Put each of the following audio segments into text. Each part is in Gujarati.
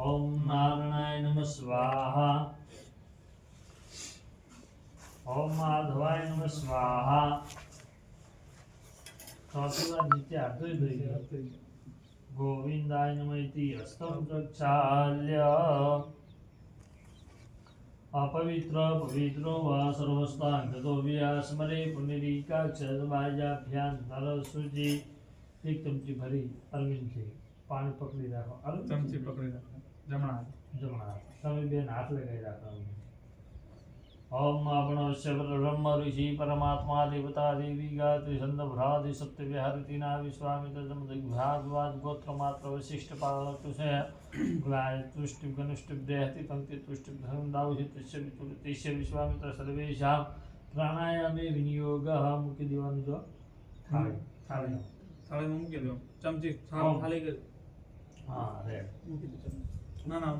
ઓમ નારાયણાય નમઃ સ્વાહા ઓમ માધવાય નમઃ સ્વાહા ચોથી વાર નીચે ધોઈ ગયો ગોવિંદાય નમઃ ઇતિ હસ્તમ પ્રક્ષાલ્ય અપવિત્ર પવિત્રો વા સર્વસ્તાંગતો વ્યાસમરે પુનરીકાક્ષરબાજાભ્યાન નરસુજી એક ચમચી ભરી અરવિંદથી પાણી પકડી રાખો અરવિંદ ચમચી પકડી રાખો જમણા હાથે. જમણા હાથ. તમે બેન હાથ લગાવી રાખો ઓમ આપણો શબ્દ બ્રહ્મ ઋષિ પરમાત્મા દેવતા દેવી ગાયત્રી છંદ ભ્રાદિ સત્ય વિહારતી ના વિશ્વામિત્ર ભાગવાદ ગોત્ર માત્ર વિશિષ્ટ પાલક છે ગ્લાય તુષ્ટિ ગનુષ્ટિ દેહતિ પંક્તિ તુષ્ટિ ધર્મ દાવહી તિષ્ય વિતુર તિષ્ય વિશ્વામિત્ર સર્વેશામ પ્રાણાયામે વિનિયોગ મૂકી દેવાનું જો થાળી થાળી થાળીમાં મૂકી દો ચમચી ઓમ. થાળ ખાલી કરી હા રે મૂકી દો ચમચી. ના ના.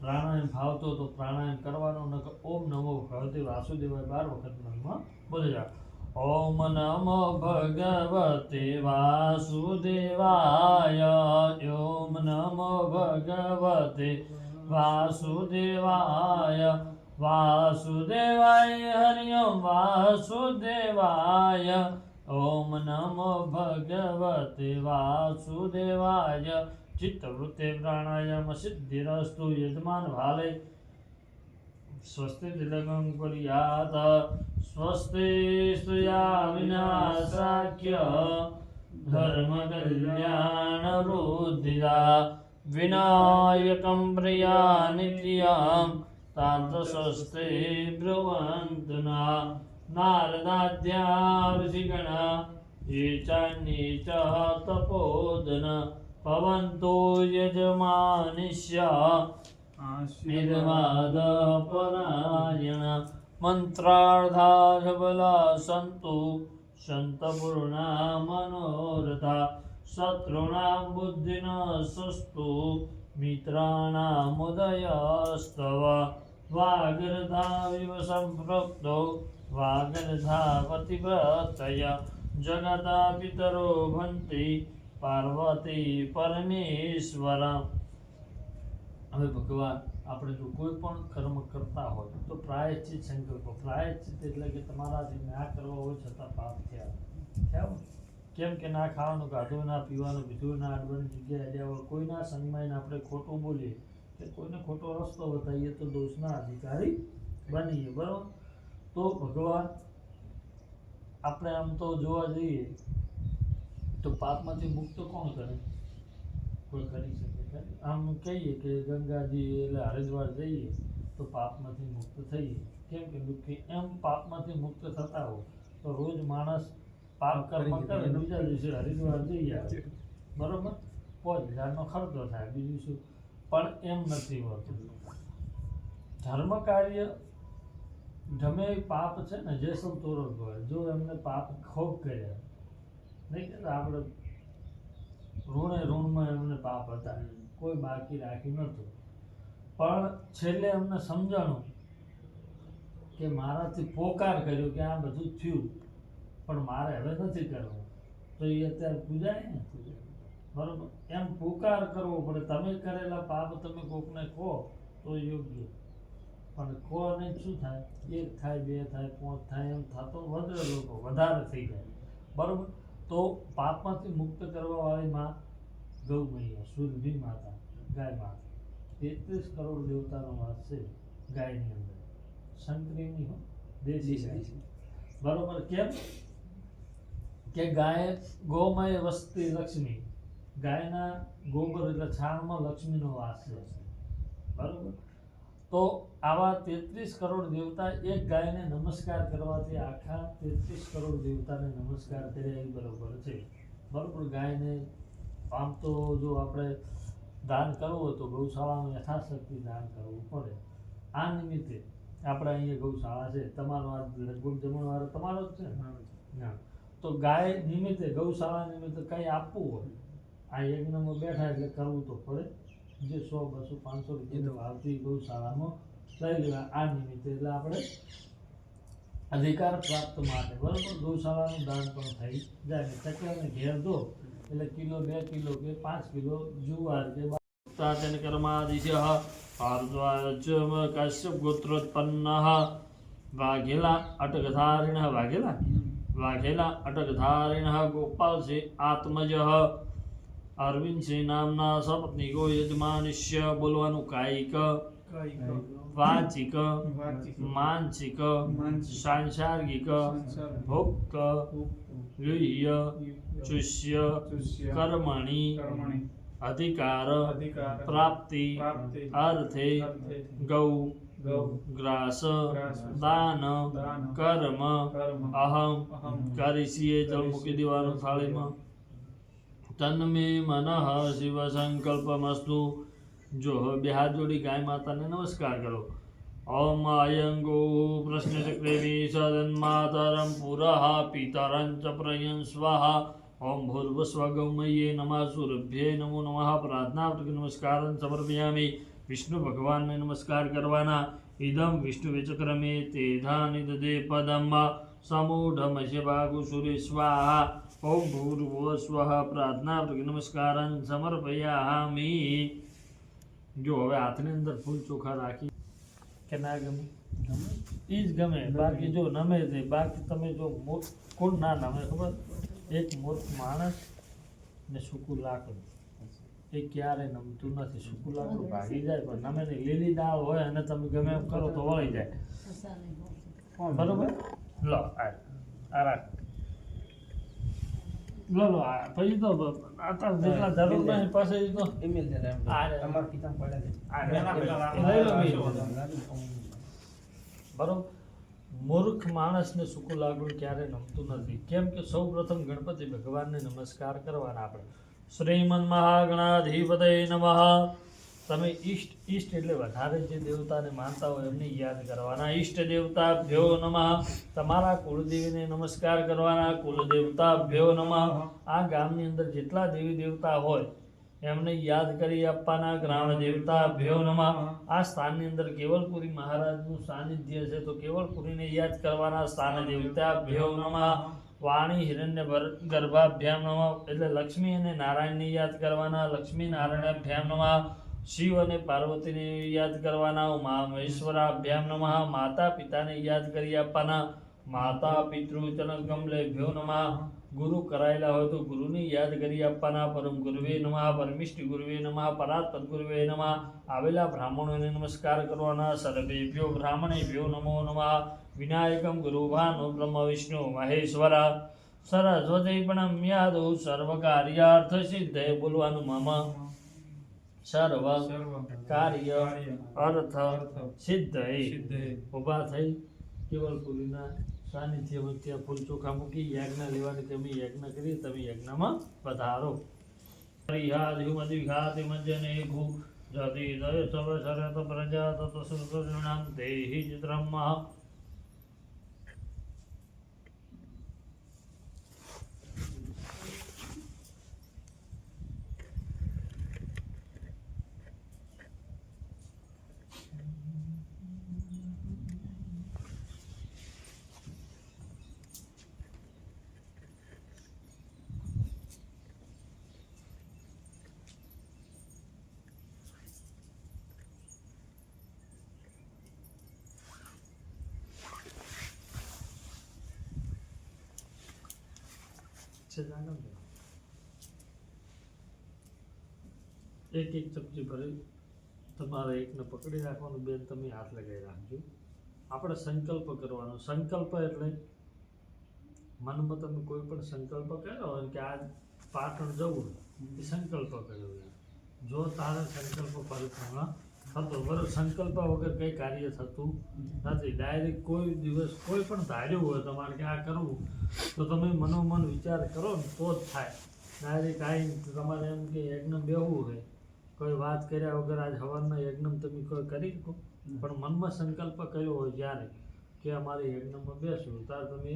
પ્રાણાયામ ભાવતો તો પ્રાણાયામ કરવાનો ન ઓમ નમો ભગવતે વાસુદેવાય બાર વખત મનમાં બોલી જા ઓમ નમો ભગવતે વાસુદેવાય, ઓમ નમો ભગવતે વાસુદેવાય વાસુદેવાય, હરિ ઓમ વાસુદેવાય, ઓમ નમો ભગવતે વાસુદેવાય ચિત્તવૃત્તે પ્રાણાયામ સિદ્ધિરસ્તુ યજમાન ભાલે સ્વસ્તિ તિલકં કુર્યાત સ્વસ્તિ સ્તુયા વિનાશાખ્ય ધર્મ કલ્યાણ રુદ્ધિરા વિનાયકં પ્રિયા નિત્યામ તાંતસ્વસ્તે બ્રુવંતના નારદાધ્યા ઋષિગણા નીચા નીચ भवन्तो यजमानिष्या यजमानिष्य निर्वादपरायण मन्त्रार्धा सबला सन्तु सन्तपूर्णा मनोरथा शत्रूणां बुद्धिन सस्तु मित्राणामुदयस्तव। वागर्धाविव सम्पृक्तौ वागर्धापतिव्रतय जगता पितरो भन्ति પાર્વતી પરમેશ્વર. હવે ભગવાન, આપણે જો કોઈ પણ કર્મ કરતા હોય, તો પ્રાયશ્ચિત સંકલ્પ, પ્રાયશ્ચિત એટલે કે તમારાથી ના કરવા હોય છતાં પાપ થયા. ખ્યાલ? કેમ કે ના ખાવાનું ગાધું ના પીવાનું, બીજું ના અડવાની જગ્યાએ અડ્યા કોઈના સંગમાં આપણે ખોટું બોલીએ, કે કોઈને ખોટો રસ્તો બતાવીએ, તો દોષના અધિકારી બનીએ, બરાબર? તો ભગવાન, આપણે આમ તો જોવા જઈએ તો પાપમાંથી મુક્ત કોણ કરે? કોઈ કરી શકે ખરી? આમ કહીએ કે ગંગાજી એટલે હરિદ્વાર જઈએ તો પાપમાંથી મુક્ત થઈએ. કેમ કે દુઃખી? એમ પાપમાંથી મુક્ત થતા હો તો રોજ માણસ પાપ કર્મ કરે બીજા દિવસે હરિદ્વાર જઈ આવે. બરોબર? પાંચ હજારનો ખર્ચો થાય બીજું શું? પણ એમ નથી હોતું. ધર્મ કાર્ય ગમે પાપ છે ને જે તોરક હોય જો એમને પાપ ખૂબ કર્યા નહીં કે આપણે ઋણે ઋણમાં એમને પાપ હતા કોઈ બાકી રાખ્યું નહોતું. પણ છેલ્લે એમને સમજાણું કે મારાથી પોકાર કર્યો કે આ બધું થયું, પણ મારે હવે નથી કરવું. તો એ અત્યારે પૂજાય ને? બરોબર. એમ પોકાર કરવો પડે. તમે કરેલા પાપ તમે કોકને કહો તો યોગ્ય. પણ કહો નહીં શું થાય? એક થાય, બે થાય, પાંચ થાય, એમ થતો વધે લોકો. વધારે થઈ જાય. બરોબર? તો પાપમાંથી મુક્ત કરવા વાળી માં ગૌ મૈયા સુરભી માતા ગાય માતા. તેત્રીસ કરોડ દેવતાનો વાસ છે ગાયની અંદર. શંકરીની હો દેશી ગાય. બરોબર કેમ? કે ગાય ગોમય વસ્તી લક્ષ્મી. ગાયના ગોબર એટલે છાણમાં લક્ષ્મીનો વાસ છે. બરોબર? તો આવા તેત્રીસ કરોડ દેવતા એક ગાયને નમસ્કાર કરવાથી આખા તેત્રીસ કરોડ દેવતાને નમસ્કાર કર્યા એ બરોબર છે. બરોબર, ગાયને આમ તો જો આપણે દાન કરવું હોય તો ગૌશાળામાં યથાશક્તિ દાન કરવું પડે. આ નિમિત્તે આપણે અહીંયા ગૌશાળા છે. તમારો આ લગભગ જમણવારો તમારો જ છે? ને. તો ગાય નિમિત્તે, ગૌશાળા નિમિત્તે કંઈ આપવું હોય? આ યજ્ઞમાં બેઠા એટલે કરવું તો પડે. જે સો બસો પાંચસો રૂપિયા ભાવથી સારામાં લઈ લેવા આ નિમિત્તે એટલે આપણે અધિકાર પ્રાપ્ત માટે બરાબર ગૌશાળાનું દાન પણ થઈ જાય. ને ચકલાને ઘેર દો એટલે કિલો બે કિલો કે પાંચ કિલો જુવાર કે તેને તાતન કર્માદિશઃ ભારદ્વાજ કશ્યપ ગોત્રોત્પન્ન. વાઘેલા અટકધારીણ વાઘેલા? વાઘેલા અટકધારિણઃ ગોપાલસિંહ આત્મજ. અરવિંદસિંહ નામના સપત્નીકો યજમાનિષ્ય બોલવાનું કાયિક વાચિક માનસિક સાંસાર્ગિક સંસાર ભોક્ત યુહ્ય ચુષ્ય કર્મણી અધિકાર પ્રાપ્તિ અર્થે ગૌ ગ્રાસ દાન કર્મ અહમ. કરીશીએ જળ મૂકી દેવાનું થાળીમાં. તન્મે મનઃ શિવ સંકલ્પમસ્તુ જો હવે બે હાથ જોડી ગાય માતાને નમસ્કાર કરો ઓમ અયંગો પ્રશ્ન ચક્રેમી સદન્માતરમ પુરઃ પિતરં ચ પ્રયં સ્વાહા ઓમ ભૂર્ભસ્વ ગૌમયે નમઃ સુરભ્યે નમો નમઃ પ્રાર્થના નમસ્કારં સમર્પયામિ વિષ્ણુ ભગવાનને નમસ્કાર કરવાના ઇદમ વિષ્ણુ વિચક્રમે તેધાનિ દદે પદમ સમૂઢમસ્ય ભાગુસુરે સ્વાહા ઓમ ભૂર્ભુવ સ્વઃ પ્રાર્થના નમસ્કારં સમર્પયામિ જો હવે હાથની અંદર ફૂલ ચોખા રાખી કે ના ગમે? એ જ ગમે. બાકી જો નમે તે બાકી તમે જો મૂર્ખ કોણ ના નમે ખબર? એક મૂર્ખ માણસ ને સૂકું લાકડું. એ ક્યારે નમતું નથી. સૂકું લાકડું ભાગી જાય પણ નમે નહીં. લીલી દાળ હોય અને તમે ગમે એમ કરો તો વળી જાય. બરોબર? લો આ આ રાખ. લો લો આ પછી તો અત્યારે જેટલા જરૂર નહીં પછી તો આ રે. આ રે. એના પેલા એ લઈ લો. બરોબર. મૂર્ખ માણસને સૂકું લાગણું ક્યારે નમતું નથી. કેમ કે સૌ પ્રથમ ગણપતિ ભગવાનને નમસ્કાર કરવાના આપણે. શ્રીમન મહાગણાધિપતય નમઃ. તમે ઈષ્ટ ઈષ્ટ એટલે વધારે જે દેવતાને માનતા હોય એમને યાદ કરવાના. ઈષ્ટ દેવતા ભ્યો નમઃ. તમારા કુળદેવીને નમસ્કાર કરવાના. કુલદેવતા ભ્યો નમઃ. આ ગામની અંદર જેટલા દેવી દેવતા હોય, એમને યાદ કરી આપવાના. ગ્રામ દેવતા ભ્યો નમઃ. આ સ્થાનની અંદર કેવલપુરી મહારાજનું સાનિધ્ય છે તો કેવલપુરીને યાદ કરવાના સ્થાન દેવતા ભ્યો નમઃ. વાણી, હિરણ્ય ગર્ભાભ્યામ નમઃ. એટલે લક્ષ્મી અને નારાયણને યાદ કરવાના. લક્ષ્મી, નારાયણાભ્યામ નમઃ. શિવ અને પાર્વતીને યાદ કરવાના ઉમા મહેશ્વરાભ્યામ નમઃ, માતા પિતાને યાદ કરી આપવાના, માતા પિતૃ ગમલે ભ્યો નમઃ. ગુરુ કરાયેલા હોય તો ગુરુને યાદ કરી આપવાના, પરમ ગુરુવે નમઃ પરમિષ્ઠ ગુરુવે નમઃ, પરાત્પર ગુરુવે નમઃ. આવેલા બ્રાહ્મણોને નમસ્કાર કરવાના, સર્વેભ્યો બ્રાહ્મણેભ્યો નમો નમઃ. વિનાયકમ ગુરુભાનો બ્રહ્મ વિષ્ણુ મહેશ્વરા. સરસ્વતી પ્રણમ્યાદો સર્વકાર્યાર્થ સિદ્ધે બોલવાનું મમ. સર્વ સર્વ કાર્ય અર્થ સિદ્ધ ઊભા થઈ કેવલપુરીના સાનિધ્યમાં ત્યાં ફૂલ ચોખા મૂકી યજ્ઞ લેવાની તમે યજ્ઞ કરી તમે યજ્ઞમાં પધારો. હરિહાદિમદિઘાતિ મંજને ભૂ જતિ દય સવ શરત પ્રજા તત સુરણામ દેહી ચિત્રમ એક એક ચમચી ભરી તમારે એકને પકડી રાખવાનું બેન તમે હાથ લગાવી રાખજો. આપણે સંકલ્પ કરવાનો. સંકલ્પ એટલે મનમાં તમે કોઈ પણ સંકલ્પ કર્યો હોય કે આ પાટણ જવું એ સંકલ્પ કર્યો જો તારે સંકલ્પ પરિપૂર્ણ થતો વરસ સંકલ્પ વગર કંઈ કાર્ય થતું નથી. ડાયરેક્ટ કોઈ દિવસ કોઈ પણ ધાર્યું હોય તમારે કે આ કરવું તો તમે મનોમન વિચાર કરો ને તો જ થાય. ડાયરેક્ટ આવીને તમારે એમ કે યજ્ઞ બેહવું હોય. કોઈ વાત કર્યા વગર આજ હવાના યજ્ઞ તમે કોઈ કરી શકો. પણ મનમાં સંકલ્પ કર્યો હોય જ્યારે કે અમારે યજ્ઞમાં બેસવું ત્યારે તમે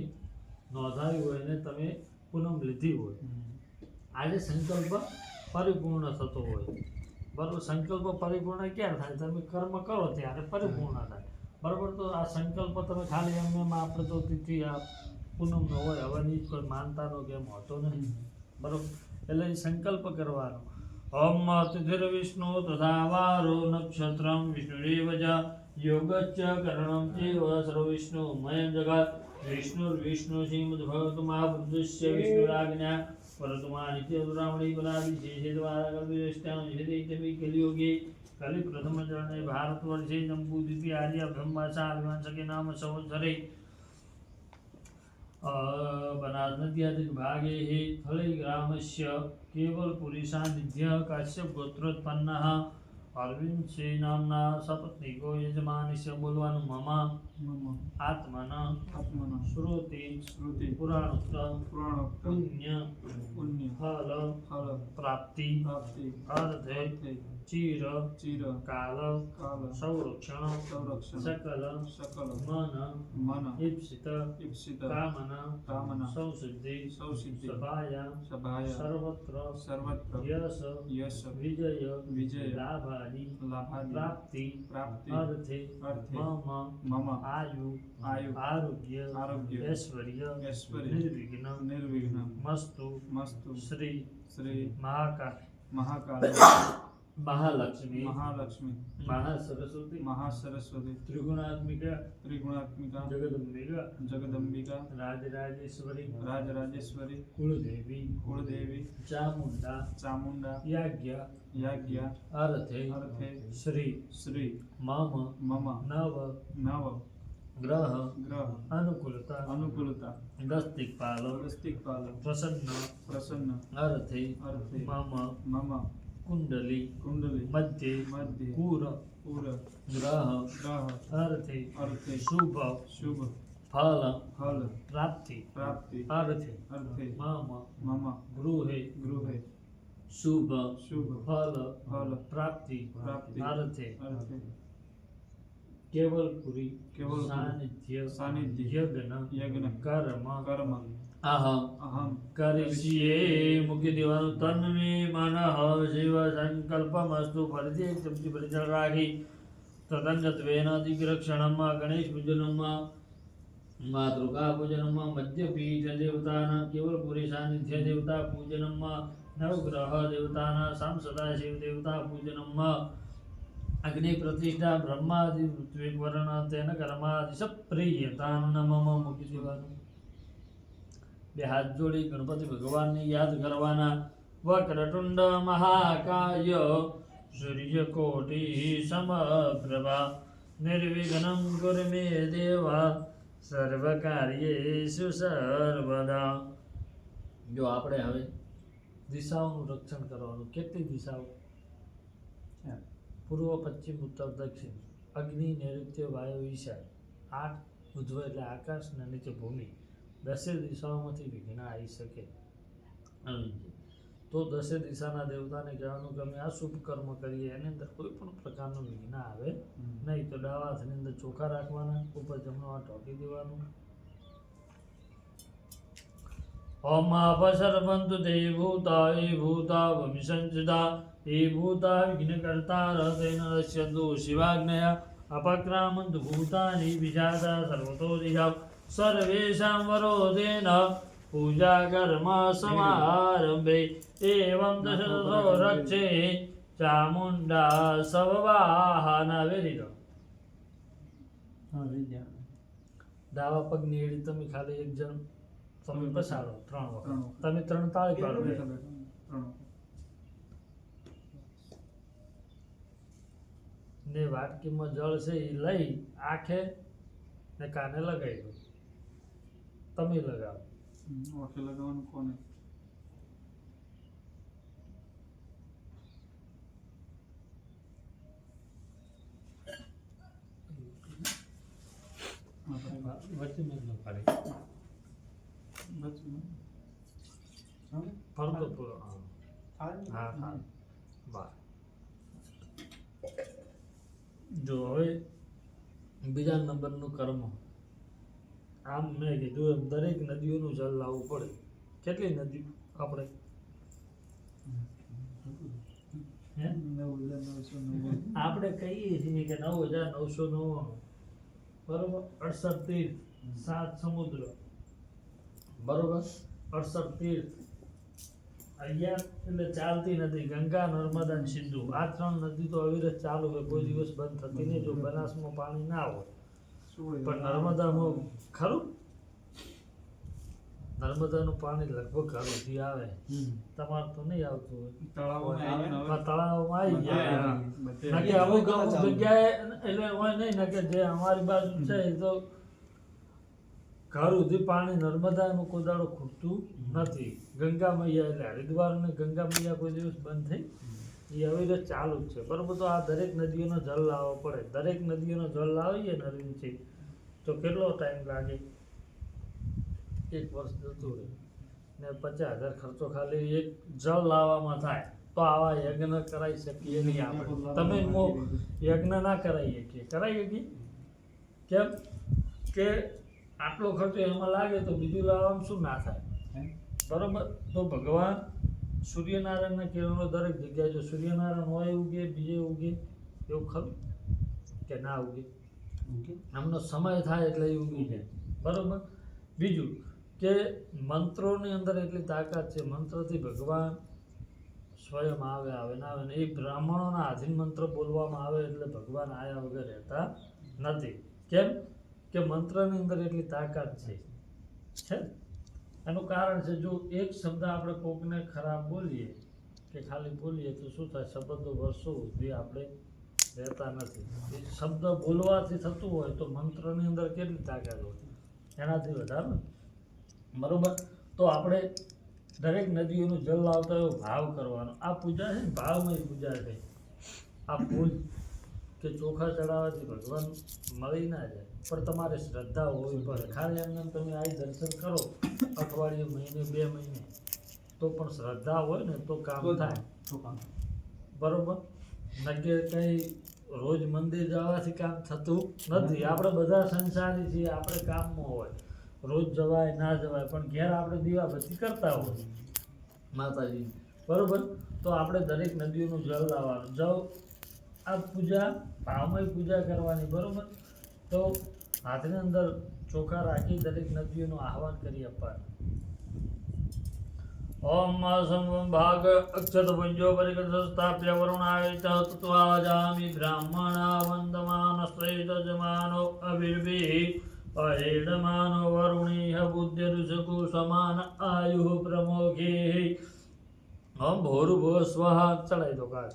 નોંધાવી હોય અને તમે પૂનમ લીધી હોય. આજે સંકલ્પ પરિપૂર્ણ થતો હોય. બરાબર સંકલ્પ પરિપૂર્ણ ક્યારે થાય? તમે કર્મ કરો ત્યારે પરિપૂર્ણ થાય. બરાબર તો આ સંકલ્પ તમે ખાલી એમ એમ આપણે તો તિથિ આ પૂનમનો હોય હવાની કોઈ માનતાનો કેમ હોતો નથી બરાબર એટલે સંકલ્પ કરવાનો. ઓમ તિથિર્વિષ્ણુ તથા વારો નક્ષત્રમ વિષ્ણુરેવ ચ યોગચ્ચ કरणं ચેવ સર્વવિષ્ણુમયં જગત વિષ્ણુર્વિષ્ણુ શ્રીમદ્ભગવતમહાબુદ્ધસ્ય વિષ્ણુરાજ્ઞા પરતુમા નિત્યદુરામણી બલાવી શેષે દ્વારા કલ્પિષ્ટાં નિષેધિતમી કલિયુગે કલિ પ્રથમ ચરણે ભારત વર્ષે જંબુ દ્વિતીય આર્ય બ્રહ્માસા વિવાંશકે નામ સંવત્સરે બનાસ નદ્યાદિક ભાગે હે થળે ગ્રામસ્ય કેવલપુરી સાનિધ્ય કાશ્યપ ગોત્રોત્પન્નઃ श्रुति। શ્રી નામના સપત્નિકો યજમાનસ્ય બોલવાનું મમ મમ આત્મન આત્મન શ્રુતિ શ્રુતિ પુરાણોક્ત પુરાણોક્ત પુણ્ય પુણ્ય ફલ ફળ પ્રાપ્તિ પ્રાપ્તિ અર્થે અર્થે ચિર ચિર કાલ કાલ સંરક્ષણ સંરક્ષણ સકલ સકલ મન મન ઈપ્સિત ઈપ્સિત કામના કામના સંસિદ્ધિ સૌસિદ્ધિ સભાયા સભાય સર્વત્ર સર્વત્ર યશ આયુ આયુ આરોગ્ય આરોગ્ય ઐશ્વર્ય ઐશ્વર્ય નિર્વિઘ્ન નિર્વિઘ્ન મસ્તુ મસ્તુ શ્રી શ્રી મહાકાલ મહાકાલ મહાલક્ષ્મી મહાલક્ષ્મી મહાસરસ્વતી મહાસરસ્વતી ત્રિગુણાત્મિકા ત્રિગુણાત્મિકા જગદંબિકા જગદંબિકા રાજરાજેશ્વરી રાજરાજેશ્વરી કુળદેવી કુળદેવી ચામુંડા ચામુંડા યાજ્ઞ યાજ્ઞ અર્થે અર્થે શ્રી શ્રી મમ મમ નવ નવ ગ્રહ ગ્રહ અનુકૂળતા અનુકૂળતા દસ્તિકપાલ વસ્તિકપાલ પ્રસન્ન પ્રસન્ન અર્થે અર્થે મમ મમ કુંડલી કુંડલી મધ્ય મધ્ય કુર પુર ગ્રહ ગ્રહ અર્થે અર્થે શુભ શુભ ફલ ફલ પ્રાપ્તિ પ્રાપ્તિ અર્થે અર્થે મમ મમ ગૃહે ગૃહે શુભ શુભ ફલ ફલ પ્રાપ્તિ પ્રાપ્તિ અર્થે અર્થે કેવલપુરી સાનિધ્ય સાનિધ્ય યજ્ઞ યજ્ઞ કર્મ કર્મ અહમ અહમ કરીશીએ મૂકી દેવાનું તન્મે મનઃ શિવ સંકલ્પમસ્તુ ફરીથી એક ચમચી ફરી રાખી તદંગત્વેન દિગ્રક્ષણમાં ગણેશ પૂજનમાં માતૃકા પૂજનમાં મધ્યપીઠ દેવતાના કેવલપુરી સાનિધ્ય દેવતા પૂજનમાં નવગ્રહ દેવતાના સામ સદાશિવ દેવતા પૂજનમાં અગ્નિ પ્રતિષ્ઠા બ્રહ્માદિ પૃથ્વી વરણ તેન કર્માદિ સપ્રિયતાનું નમઃ મૂકી દેવાનું બે હાથ જોડી ગણપતિ ભગવાનને યાદ કરવાના વક્રતુંડ મહાકાય સૂર્યકોટિ સમપ્રભા નિર્વિઘ્નમ કુરુ મે દેવા સર્વકાર્યેષુ સર્વદા જો આપણે હવે દિશાઓનું રક્ષણ કરવાનું, કેટલી દિશાઓ? પૂર્વ પશ્ચિમ ઉત્તર દક્ષિણ અગ્નિ નૈઋત્ય વાયુ ઈશા આઠ ઉધ્વ એટલે આકાશ અને નીચે ભૂમિ. દસે દિશાઓમાંથી વિઘ્ન આવી શકે. તો દસે દિશાના દેવતાને કહેવાનું કે અમે આ શુભ કર્મ કરીએ એની અંદર કોઈ પણ પ્રકારનું વિઘ્ન આવે નહીં. તો ડાવા હાથની અંદર ચોખા રાખવાના ઉપર જમણો હાથ ઢોકી દેવાનું ઓમ અપસર્વંતુ તે ભૂતા એ ભૂતા ભૂમિસંચિતા એ ભૂતા વિઘ્નકર્તા રતેન રસ્યંતુ શિવાગ્નયા અપક્રામંતુ ભૂતાની વિજાતા સર્વતો દિશા સર્વેષાં વરોધેન પૂજા કર્મ સમારંભે એવં દશરથો રક્ષે ચામુંડા સવવાહન વેરી દો હા વિદ્યા દાવા પગની એડી તમે ખાલી એક જણ તમે પસાડો ત્રણ વખત. તમે ત્રણ તાળી પાડો. ને વાટકીમાં જળ છે એ લઈ આંખે ને કાને લગાવી દો. તમે લગાવો. આંખે લગાવવાનું કોને. વચ્ચે મેં ન પાડી વચ્ચે. હા હા હા જો હવે બીજા નંબરનું કર્મ. આમ મેં કીધું એમ દરેક નદીઓનું જળ લાવવું પડે. કેટલી નદી આપણે. આપણે કહીએ છીએ કે નવ હજાર નવસો નવ્વાણું બરોબર? અડસઠ તીર્થ સાત સમુદ્ર. બરોબર. અડસઠ તીર્થ. અહીંયા એટલે ચાલતી નથી. ગંગા નર્મદા અને સિંધુ. આ ત્રણ નદી તો અવિરત ચાલુ હોય. કોઈ દિવસ બંધ થતી નહીં. જો બનાસમાં પાણી ના હોય. પણ નર્મદામાં ખરું? નર્મદાનું પાણી લગભગ ઘર આવે. તમારે તો નહીં આવતું હોય. તળાવમાં આવી તળાવમાં ગયા. નકે અમુક અમુક જગ્યાએ એટલે હોય નહીં નકે જે અમારી બાજુ છે એ તો ઘર સુધી પાણી નર્મદાનું કોદાળો ખૂટતું નથી. ગંગા મૈયા એટલે હરિદ્વાર અને ગંગા મૈયા કોઈ દિવસ બંધ થઈ? એ અવિરત ચાલુ જ છે. બરોબર તો આ દરેક નદીઓનો જળ લાવવો પડે. દરેક નદીઓનો જળ લાવીએ ને અરવિંદજી તો કેટલો ટાઈમ લાગે? એક વર્ષ જતું રહે. ને પચાસ હજાર ખર્ચો ખાલી એક જળ લાવવામાં થાય. તો આવા યજ્ઞ કરાવી શકીએ નહીં આપણે. તમે મો યજ્ઞ ના કરાવી શકીએ. કરાવી શકીએ? કેમ? કે આટલો ખર્ચો એમાં લાગે તો બીજું લાવવામાં શું ના થાય? બરોબર? તો ભગવાન સૂર્યનારાયણના કિરણો દરેક જગ્યાએ જો સૂર્યનારાયણ હોય ઉગે બીજે ઉગે એવું ખરું? કે ના ઉગે? એમનો સમય થાય એટલે એ ઉગી જાય બરોબર? બીજું કે મંત્રોની અંદર એટલી તાકાત છે મંત્રથી ભગવાન સ્વયં આવે આવે ને આવે ને એ બ્રાહ્મણોના આધીન મંત્ર બોલવામાં આવે એટલે ભગવાન આયા વગર રહેતા નથી. કેમ? કે મંત્રની અંદર એટલી તાકાત છે. છે? એનું કારણ છે, જો એક શબ્દ આપણે કોકને ખરાબ બોલીએ કે ખાલી બોલીએ તો શું થાય? શબ્દો વર્ષો સુધી આપણે રહેતા નથી. એ શબ્દ બોલવાથી થતું હોય તો મંત્રની અંદર કેટલી તાકાત હોય? એનાથી વધારે. બરોબર? તો આપણે દરેક નદીઓનું જલ લાવતા એવો ભાવ કરવાનો. આ પૂજા છે ને? ભાવમય પૂજા છે. આ ફૂલ કે ચોખા ચડાવવાથી ભગવાન મળી ના જાય. પણ તમારે શ્રદ્ધા હોવી પડે. ખાલી એમને તમે આવી દર્શન કરો અઠવાડિયે મહિને બે મહિને તો પણ શ્રદ્ધા હોય ને તો કામ થાય. બરોબર? નકે કંઈ રોજ મંદિર જવાથી કામ થતું નથી. આપણે બધા સંસારી છીએ આપણે કામમાં હોય. રોજ જવાય ના જવાય પણ ઘેર આપણે દીવાબત્તી કરતા હોય. માતાજી. બરોબર? તો આપણે દરેક નદીઓનું જળ લાવવાનું. જળ આ પૂજા પામય પૂજા કરવાની, બરોબર? તો હાથની અંદર ચોખા રાખી દરેક નદીઓનું આહવાન કરી આપવાનું. ઓમ સંભાગ અક્ષત પુંજો પરિકૃત સ્થાપ્ય વરુણાય ચ તત્વાજામિ બ્રાહ્મણા વંદમાન શ્રેષ્ઠજમાનો અભિર્ભી અહેડમાનો વરુણીહ બુદ્ધિરુષકુ સમાન આયુ પ્રમોખી ઓમ ભોરુ ભો સ્વાહા. ચડાઈ દો કાળ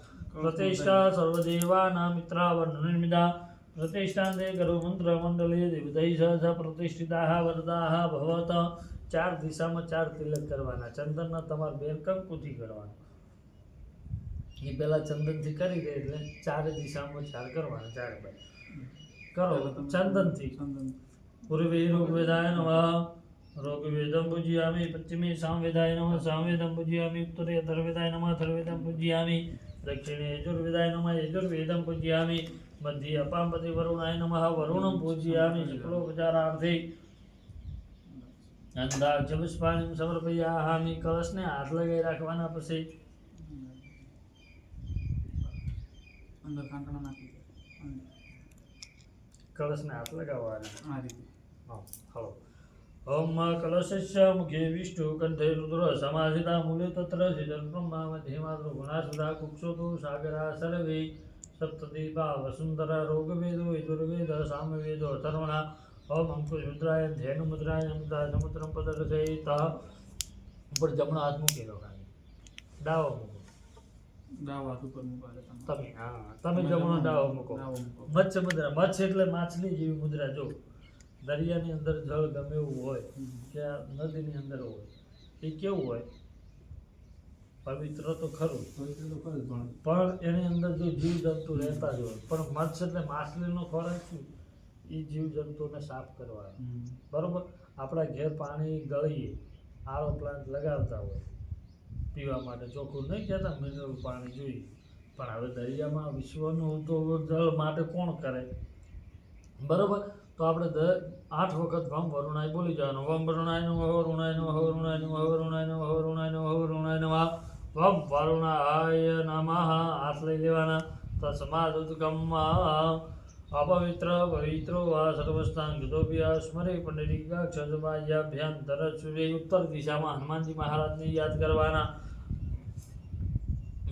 મિત્રાવર્ણનિર્મિતા પ્રતિષ્ઠાંતે ગરુ મંત્ર મંડલે દેવતૈ સહ પ્રતિષ્ઠિતાઃ વરદાઃ ભવત ચાર દિશામાં ચાર તિલક કરવાના ચંદનના તમારે બે કંકુથી કરવાનું એ પહેલાં ચંદનથી કરી દે એટલે ચાર દિશામાં ચાર કરવાના ચાર બાય કરો ચંદનથી ચંદન પૂર્વે ઋગ્વેદાય નમઃ ઋગ્વેદમ પૂજયામિ પશ્ચિમે સામવેદાય નમઃ સામવેદમ પૂજયામિ ઉત્તરે અથર્વેદાય નમઃ અથર્વેદમ પૂજયામિ દક્ષિણે યજુર્વેદાય નમઃ યજુર્વેદમ પૂજયામિ. મધ્યે અપામપતિ વરુણાય નમઃ વરુણમ પૂજયામિ. શુક્લોપચારાર્થે અંદાક્ષ પુષ્પાણી સમર્પયામિ કળશને હાથ લગાવી રાખવાના પછી. કળશને હાથ લગાવવાના. હા, હલો ઓમ કલશસ્ય મુખે વિષ્ણુ કંઠે રુદ્ર સમાધિતા મૂલે તત્ર સિદ્ધ બ્રહ્મા મધ્યે કુક્ષોતુ સાગરા સર્વે સપ્તદીપા વસુંધરા રોગવેદો યજુર્વેદ સામવેદો અથર્વણા ઓમ અંકુશ મુદ્રાય ધ્યેનુ મુદ્રાય અમૃતા સમુદ્રમ પદર્શયિત ઉપર જમણો હાથ મૂકી દો ખાલી ડાવો મૂકો ઉપર તમે. હા તમે જમણો ડાવો મૂકો. મત્સ્ય મુદ્રા મત્સ્ય એટલે માછલી જેવી મુદ્રા જો। દરિયાની અંદર જળ ગમે એવું હોય કે નદીની અંદર હોય એ કેવું હોય? પવિત્ર તો ખરું. તો ખરું પણ પણ એની અંદર જો જીવજંતુ રહેતા જ હોય પણ મત્સ્ય એટલે માછલીનો ખોરાક શું? એ જીવજંતુને સાફ કરવા બરાબર? આપણા ઘેર પાણી ગળીએ આરો પ્લાન્ટ લગાવતા હોય પીવા માટે ચોખ્ખું નહીં કહેતા મિનરલ પાણી જોઈએ. પણ હવે દરિયામાં વિશ્વનું તો જળ માટે કોણ કરે? બરોબર? તો આપણે દ આઠ વખત વામ વરુણાય બોલી જવાનું. વામ વરુણાયનું હો ઋણાયનું હો ઋણાયનું હો ઋણાયનું હો ઋણાયનું હો ઋણાયનું આ વમ વરુણાય નમઃ હાથ લઈ લેવાના. તસ્માદ ઉદગમ અપવિત્ર પવિત્રો વા સર્વસ્થાન ગતોપિયા સ્મરે પંડિતિકા ક્ષજબાહ્યાભ્યાંતર સૂર્ય ઉત્તર દિશામાં હનુમાનજી મહારાજને યાદ કરવાના.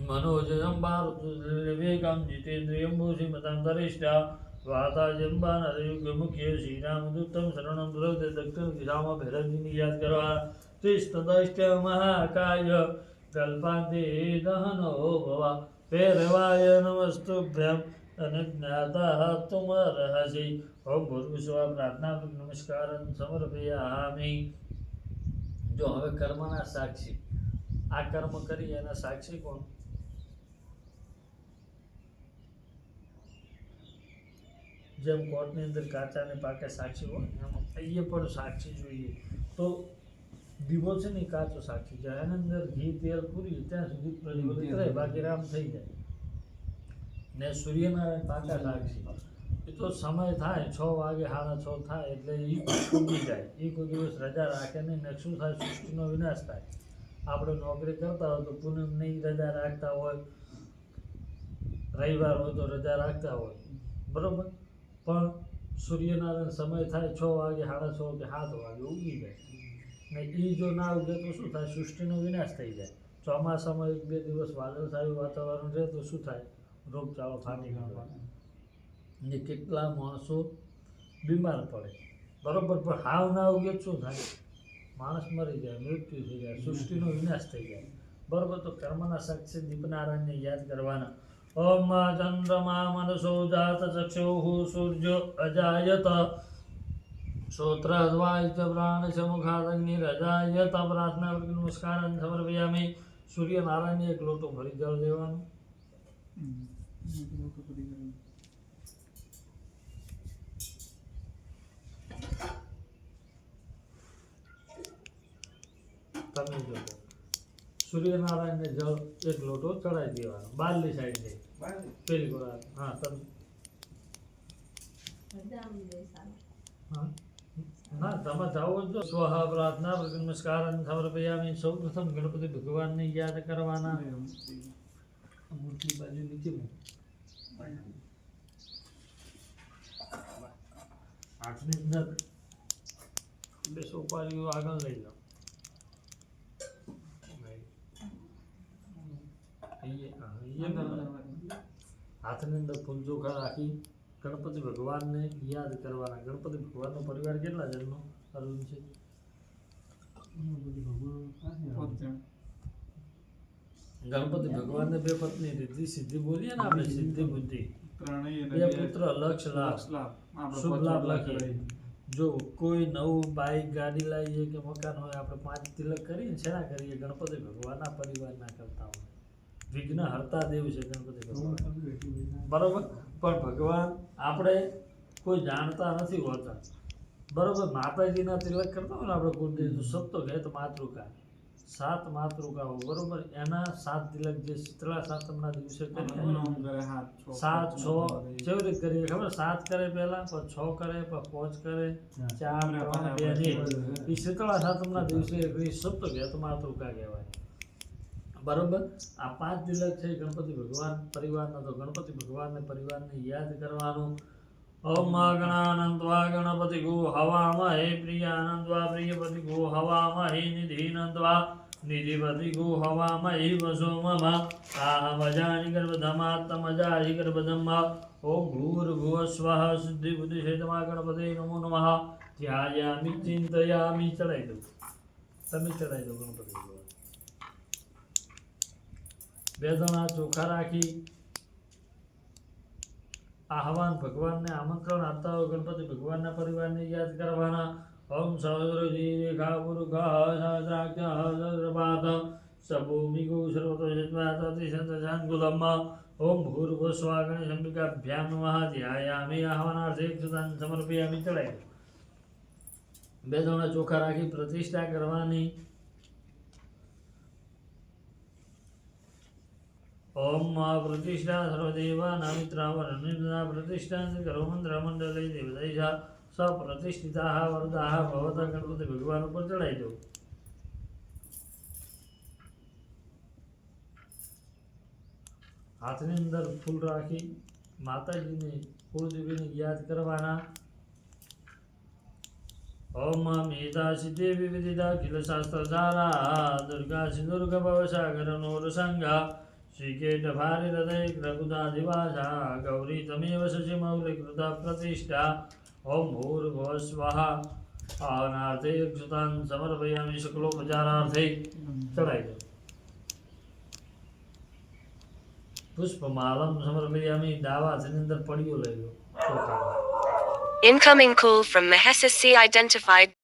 મનોજંબા વિવેકામ જીતેન્દ્રિયંબુ શ્રીમતાંતરિષ્ઠા વાતાજંબાન હરિયુગમુખ્ય શ્રીરામદૂતમ શરણમ દ્રવ્ય દક્ષિણ દિશામાં ભૈરવજીની યાદ કરવા ત્રિસ્તદષ્ટ મહાકાય કલ્પાંતે દહનો ભવા ભૈરવાય નમસ્તુભ્યમ અને જ્ઞાતા તુમરહસિ. ઓમ ભૂર્ભુસ્વા પ્રાર્થના નમસ્કાર સમર્પયામિ. જો હવે કર્મના સાક્ષી. આ કર્મ કરી એના સાક્ષી કોણ? જેમ કોર્ટની અંદર કાચા અને પાકા સાક્ષી હોય, એમાં અહીંયા પણ સાક્ષી જોઈએ. તો દીવો છે ને કાચો સાક્ષી જાય એના અંદર ઘી, તેલ, પૂરી ત્યાં સુધી પ્રજ્વલિત રહે, બાકી રામ થઈ જાય. ને સૂર્યનારાયણ પાકા સાક્ષી. એ તો સમય થાય, છ વાગે સાડા છ થાય, એટલે એ ઉગી જાય. એ દિવસ રજા રાખે નહીં, ને શું થાય, સૃષ્ટિનો વિનાશ થાય. આપણે નોકરી કરતા હોય તો પૂનમ નહીં રજા રાખતા હોય. રવિવાર હોય તો રજા રાખતા હોય. બરોબર? પણ સૂર્યનારાયણ સમય થાય છ વાગે, સાડા છ કે સાત વાગે ઉગી જાય. ને એ જો ના ઉગે તો શું થાય? સૃષ્ટિનો વિનાશ થઈ જાય. ચોમાસામાં એક બે દિવસ વાદળછાયું વાતાવરણ રહે તો શું થાય? રોગચાળો ફાટી નીકળે. ને કેટલા માણસો બીમાર પડે. બરોબર, પણ હાવ ના ઉગે શું થાય? માણસ મરી જાય, મૃત્યુ થઈ જાય, સૃષ્ટિનો વિનાશ થઈ જાય. બરોબર, તો કર્મના સાક્ષી દીપનારાયણને યાદ કરવાના. ઓમ मा चन्द्रमा मनसो जातचक्षुः ચ પ્રાણ ચ મુખાદગ્નિરજાયત પ્રાર્થના વૃત્તિ નમસ્કારં સમર્પયામિ સૂર્યનારાયણને એક લોટો ભરી જળ દેવાનું. તમે જોજો સૂર્યનારાયણને જળ એક લોટો ચડાવી દેવાનો બારલી સાઈડ જઈ પેલી ગોળા હા તમે હા. ના તમે જાઓ જ જો સ્વહ પ્રાર્થના નમસ્કાર નમસ્કારં સમર્પયામિ સૌ પ્રથમ ગણપતિ ભગવાનને યાદ કરવાના. મૂર્તિ બાજુ નીચે. હાથની અંદર બે સોપારીઓ આગળ લઈ લો અહીંયા, હા, અંદર અહીંયા અંદર વાળી. હાથની અંદર ફૂલ ચોખા રાખી ગણપતિ ભગવાનને યાદ કરવાના. ગણપતિ ભગવાનનો પરિવાર કેટલા જણનો? અરુણ છે. ગણપતિ ભગવાનને બે પત્ની રીતિ સિદ્ધિ બોલીએ ને આપણે સિદ્ધિ બુદ્ધિ. બે પુત્ર લક્ષ લાભ. શુભ લાભ લખીએ. જો કોઈ નવું બાઈક ગાડી લાવીએ કે મકાન હોય આપણે પાંચ તિલક કરીએ ને શેના કરીએ ગણપતિ ભગવાનના પરિવારના કરતા હોય. વિઘ્ન હરતા દેવ છે ગણપતિ બરોબર? પણ ભગવાન આપણે કોઈ જાણતા નથી હોતા. બરોબર? માતાજીના તિલક કરતા હોય ને આપણે કુળદેવી તો કહે તો માતૃકા. સાત માતૃકાઓ બરોબર? એના સાત તિલક જે શીતળા સાતમના દિવસે કરીએ. સાત છ કેવી રીતે કરીએ? ખબર? સાત કરે પહેલા પણ છ કરે પણ પાંચ કરે. ચાર ત્રણ બે એ શીતળા સાતમના દિવસે એ કહે તો માતૃકા કહેવાય. બરોબર? આ પાંચ તિલક છે એ ગણપતિ ભગવાન પરિવારના તો ગણપતિ ભગવાનને પરિવારને યાદ કરવાનું. ઓમ ગણાનંદવા ગણપતિ ગો હવામાં હે પ્રિયાનંદવા પ્રિયપતિ ગો હવામાં હે નિધિનંદવા નિધિપતિ ગો હવામાં હે વસો મમ. આહમજાની ગર્ભધમાત્મજાહી ગર્ભધમ્મા ઓમ ભૂર્ભુવ સ્વઃ સિદ્ધિ બુદ્ધિ ક્ષેત્રમાં ગણપતિ નમો નમઃ. ધ્યાયામિ ચિંતયામિ ચડાઈ દઉં. તમે ચડાઈ દો ગણપતિ ભગવાન બે જણા ચોખા રાખી આહવાન ભગવાનને આમંત્રણ આપતા હોય ગણપતિ ભગવાનના પરિવારને યાદ કરવાના. ઓમ સહસ્રજી રેખા પુરુખા સહસ્રાક્ષ સહસ્રપાત સભૂમિગુ સર્વતો શત્વાતતિ સંતશાંગુલમ ઓમ ભૂર્ભુવ સ્વાગણ અંબિકાભ્યામ નમઃ ધ્યાયામિ આહવાનાર્થે સુદાન સમર્પયામિ ચડાઈ. દો. બે જણા ચોખા રાખી પ્રતિષ્ઠા કરવાની ઓમ મા પ્રતિષ્ઠા સર્વદેવાના મિત્રાવરણિર્ના પ્રતિષ્ઠા કરો દેવદૈષા સ પ્રતિષ્ઠિતા વરદાહ ભવતા ગણપતિ ભગવાન ઉપર ચડાઈ દો હાથની અંદર ફૂલ રાખી માતાજીને કુળદેવીને યાદ કરવાના ઓમ મેધા સિદ્ધિ વિવિધિતા કિલ શાસ્ત્ર સારા દુર્ગા સિંદુર્ગ ભવસાગર નોર સંગા શ્રીકેટ ભારી હૃદય રઘુદા દિવાસા ગૌરી તમેવ શશી મૌલિ કૃતા પ્રતિષ્ઠા ઓમ ભૂર્ભુવ સ્વાહા આવનાર્થે સુતાન સમર્પયામિ શુક્લોપચારાર્થે ચડાઈ દો પુષ્પમાલમ સમર્પયામિ દાવા તેની અંદર પડ્યો લઈ લો ચોખા Incoming call from Mahesa C identified.